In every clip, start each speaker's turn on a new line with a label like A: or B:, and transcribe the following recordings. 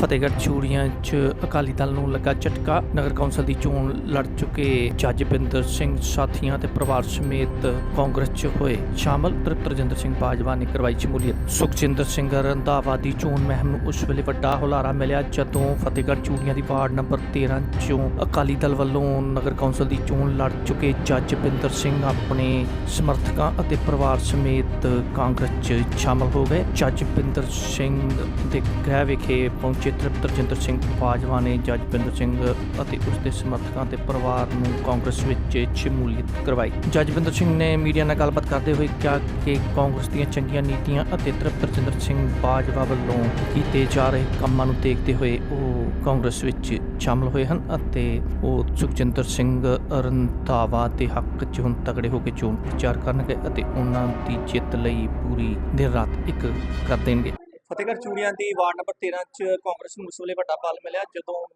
A: ਫਤਿਹਗੜ੍ਹ ਚੂੜੀਆਂ 'ਚ ਅਕਾਲੀ ਦਲ ਨੂੰ ਲੱਗਾ ਝਟਕਾ। ਨਗਰ ਕੌਂਸਲ ਦੀ ਚੋਣ ਲੜ ਚੁੱਕੇ ਜੱਜ ਬਿੰਦਰ ਸਿੰਘ ਸਾਥੀਆਂ ਤੇ ਪਰਿਵਾਰ ਸਮੇਤ ਕਾਂਗਰਸ 'ਚ ਹੋਏ ਸ਼ਾਮਲ। ਤ੍ਰਿਪਤ ਰਜਿੰਦਰ ਸਿੰਘ ਬਾਜਵਾ ਨੇ ਕਰਵਾਈ ਸ਼ਮੂਲੀਅਤ। ਸੁਖਜਿੰਦਰ ਸਿੰਘ ਰੰਧਾਵਾ ਦੀ ਚੋਣ ਮਹਿਮ ਨੂੰ ਉਸ ਵੇਲੇ ਵੱਡਾ ਹੁਲਾਰਾ ਮਿਲਿਆ ਜਦੋਂ ਫਤਿਹਗੜ੍ਹ ਚੂੜੀਆਂ ਦੀ ਵਾਰਡ ਨੰਬਰ 13 ਚੋਂ ਅਕਾਲੀ ਦਲ ਵੱਲੋਂ ਨਗਰ ਕੌਂਸਲ ਦੀ ਚੋਣ ਲੜ ਚੁੱਕੇ ਜੱਜ ਬਿੰਦਰ ਸਿੰਘ ਆਪਣੇ ਸਮਰਥਕਾਂ ਅਤੇ ਪਰਿਵਾਰ ਸਮੇਤ ਕਾਂਗਰਸ 'ਚ ਸ਼ਾਮਲ ਹੋ ਗਏ। ਜੱਜ ਬਿੰਦਰ ਸਿੰਘ ਦੇ ਗ੍ਰਹਿ ਵਿਖੇ ਪਹੁੰਚੇ ਤ੍ਰਿਪਤ ਰਜਿੰਦਰ ਸਿੰਘ ਬਾਜਵਾ ਨੇ ਜੱਜ ਬਿੰਦਰ ਸਿੰਘ ਅਤੇ ਉਸ ਦੇ ਸਮਰਥਕਾਂ ਤੇ ਪਰਿਵਾਰ ਨੂੰ ਕਾਂਗਰਸ ਵਿੱਚ ਸ਼ਮੂਲੀਅਤ ਕਰਵਾਈ। ਜੱਜ ਬਿੰਦਰ ਸਿੰਘ ਨੇ ਮੀਡੀਆ ਨਾਲ ਗੱਲਬਾਤ ਕਰਦੇ ਹੋਏ ਕਿਹਾ ਕਿ ਕਾਂਗਰਸ ਦੀਆਂ ਚੰਗੀਆਂ ਨੀਤੀਆਂ ਅਤੇ ਤ੍ਰਿਪਤ ਸਿੰਘ ਬਾਜਵਾ ਵੱਲੋਂ ਕੀਤੇ ਜਾ ਰਹੇ ਕੰਮਾਂ ਨੂੰ ਦੇਖਦੇ ਹੋਏ ਉਹ ਕਾਂਗਰਸ ਵਿੱਚ ਸ਼ਾਮਲ ਹੋਏ ਹਨ ਅਤੇ ਉਹ ਸੁਖਜਿੰਦਰ ਸਿੰਘ ਰੰਧਾਵਾ ਦੇ ਹੱਕ 'ਚ ਹੁਣ ਤਗੜੇ ਹੋ ਕੇ ਚੋਣ ਪ੍ਰਚਾਰ ਕਰਨਗੇ ਅਤੇ ਉਹਨਾਂ ਦੀ ਜਿੱਤ ਲਈ ਪੂਰੀ ਦਿਨ ਰਾਤ ਇੱਕ ਕਰ ਦੇਣਗੇ।
B: ਫਤਿਹਗੜ੍ਹ ਚੂੜੀਆਂ ਦੀ ਵਾਰਡ ਨੰਬਰ 13 ਚ ਕਾਂਗਰਸ ਨੂੰ ਉਸ ਵੇਲੇ ਵੱਡਾ ਬਲ ਮਿਲਿਆ, ਜਦੋਂ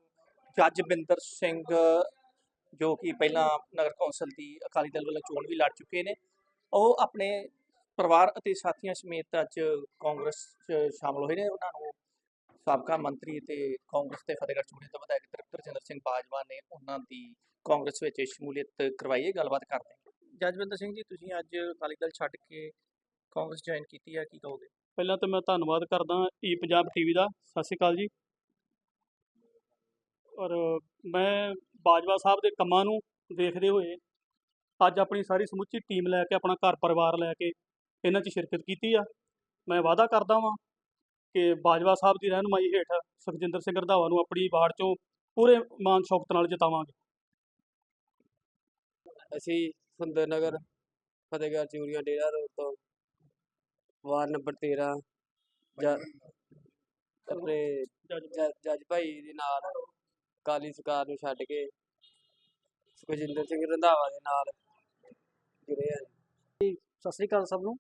B: ਜੱਜ ਬਿੰਦਰ ਸਿੰਘ, ਜੋ ਕਿ ਪਹਿਲਾਂ ਨਗਰ ਕੌਂਸਲ ਦੀ ਅਕਾਲੀ ਦਲ ਵੱਲੋਂ ਚੋਣ ਵੀ ਲੜ ਚੁੱਕੇ ਨੇ, ਉਹ ਆਪਣੇ ਪਰਿਵਾਰ ਅਤੇ ਸਾਥੀਆਂ ਸਮੇਤ ਅੱਜ ਕਾਂਗਰਸ 'ਚ ਸ਼ਾਮਲ ਹੋਏ ਨੇ। ਉਹਨਾਂ ਨੂੰ ਸਾਬਕਾ ਮੰਤਰੀ ਤੇ ਕਾਂਗਰਸ ਤੇ ਫਤਿਹਗੜ੍ਹ ਚੂੜੀਆਂ ਤੋਂ ਵਿਧਾਇਕ ਤ੍ਰਿਪਤ ਰਜਿੰਦਰ ਸਿੰਘ ਬਾਜਵਾ ਨੇ ਉਹਨਾਂ ਦੀ ਕਾਂਗਰਸ ਵਿੱਚ ਸ਼ਮੂਲੀਅਤ ਕਰਵਾਈ ਹੈ। ਗੱਲਬਾਤ ਕਰਦੇ ਹਾਂ। ਜੱਜਵਿੰਦਰ ਸਿੰਘ ਜੀ, ਤੁਸੀਂ ਅੱਜ ਅਕਾਲੀ ਦਲ ਛੱਡ ਕੇ ਕਾਂਗਰਸ ਜੁਆਇਨ ਕੀਤੀ ਹੈ, ਕੀ ਕਹੋਗੇ?
C: ਪਹਿਲਾਂ ਤਾਂ ਮੈਂ ਧੰਨਵਾਦ ਕਰਦਾ ਈ ਪੰਜਾਬ ਟੀਵੀ ਦਾ। ਸਤਿ ਸ਼੍ਰੀ ਅਕਾਲ ਜੀ। ਔਰ ਮੈਂ ਬਾਜਵਾ ਸਾਹਿਬ ਦੇ ਕੰਮਾਂ ਨੂੰ ਦੇਖਦੇ ਹੋਏ ਅੱਜ ਆਪਣੀ ਸਾਰੀ ਸਮੁੱਚੀ ਟੀਮ ਲੈ ਕੇ, ਆਪਣਾ ਘਰ ਪਰਿਵਾਰ ਲੈ ਕੇ ਇਹਨਾਂ 'ਚ ਸ਼ਿਰਕਤ ਕੀਤੀ ਆ। ਮੈਂ ਵਾਅਦਾ ਕਰਦਾ ਵਾਂ ਕਿ ਬਾਜਵਾ ਸਾਹਿਬ ਦੀ ਰਹਿਨੁਮਾਈ ਹੇਠ ਸੁਖਜਿੰਦਰ ਸਿੰਘ ਰੰਧਾਵਾ ਨੂੰ ਆਪਣੀ ਵਾਰਡ 'ਚੋਂ ਪੂਰੇ ਮਾਨ ਸ਼ੌਕਤ ਨਾਲ ਜਿਤਾਵਾਂਗੇ।
D: ਅਸੀਂ ਸੁੰਦਰ ਨਗਰ ਫਤਿਹਗੜ੍ਹ ਚੂੜੀਆਂ ਡੇਰਾ ਰੋਡ ਤੋਂ ਵਾਰਡ ਨੰਬਰ 13 ਜ- ਆਪਣੇ
C: ਜੱਜ
D: ਜ- ਜੱਜ ਭਾਈ ਦੇ ਨਾਲ ਕਾਲੀ ਸਰਕਾਰ ਨੂੰ ਛੱਡ ਕੇ ਸੁਖਜਿੰਦਰ ਸਿੰਘ ਰੰਧਾਵਾ ਦੇ ਨਾਲ ਜੁੜੇ ਹਾਂ।
E: ਸਤਿ ਸ੍ਰੀ ਅਕਾਲ ਸਭ ਨੂੰ।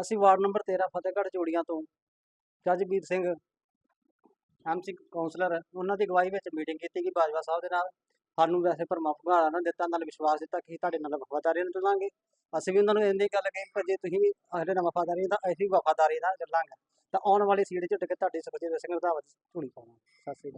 E: ਅਸੀਂ ਵਾਰਡ ਨੰਬਰ 13 ਫਤਿਹਗੜ੍ਹ ਚੂੜੀਆਂ ਤੋਂ ਜੱਜਬੀਰ ਸਿੰਘ ਐਮਸੀ ਕਾਉਂਸਲਰ ਉਹਨਾਂ ਦੀ ਅਗਵਾਈ ਵਿੱਚ ਮੀਟਿੰਗ ਕੀਤੀ ਗਈ ਬਾਜਵਾ ਸਾਹਿਬ ਦੇ ਨਾਲ। ਸਾਨੂੰ ਵੈਸੇ ਭਰਮਾ ਭੁਗਾੜਾ ਨਾ ਦਿੱਤਾ, ਨਾਲ ਵਿਸ਼ਵਾਸ ਦਿੱਤਾ ਕਿ ਤੁਹਾਡੇ ਨਾਲ ਵਫਾਦਾਰੀ ਨਾਲ ਚੱਲਾਂਗੇ। ਅਸੀਂ ਵੀ ਉਹਨਾਂ ਨੂੰ ਇੰਨੀ ਗੱਲ ਕਹੀ ਕਿ ਜੇ ਤੁਸੀਂ ਵੀ ਸਾਡੇ ਨਾਲ ਵਫਾਦਾਰੀ ਦਾ ਅਸੀਂ ਵਫਾਦਾਰੀ ਨਾਲ ਚੱਲਾਂਗੇ। ਤਾਂ ਆਉਣ ਵਾਲੀ ਸੀਟ 'ਚ ਟਿਕ ਤੁਹਾਡੀ ਸੁਖਜੀਤ ਸਿੰਘ ਰੰਧਾਵਾ ਦੀ ਪਾਉਣਾ। ਸਤਿ ਸ੍ਰੀ ਅਕਾਲ।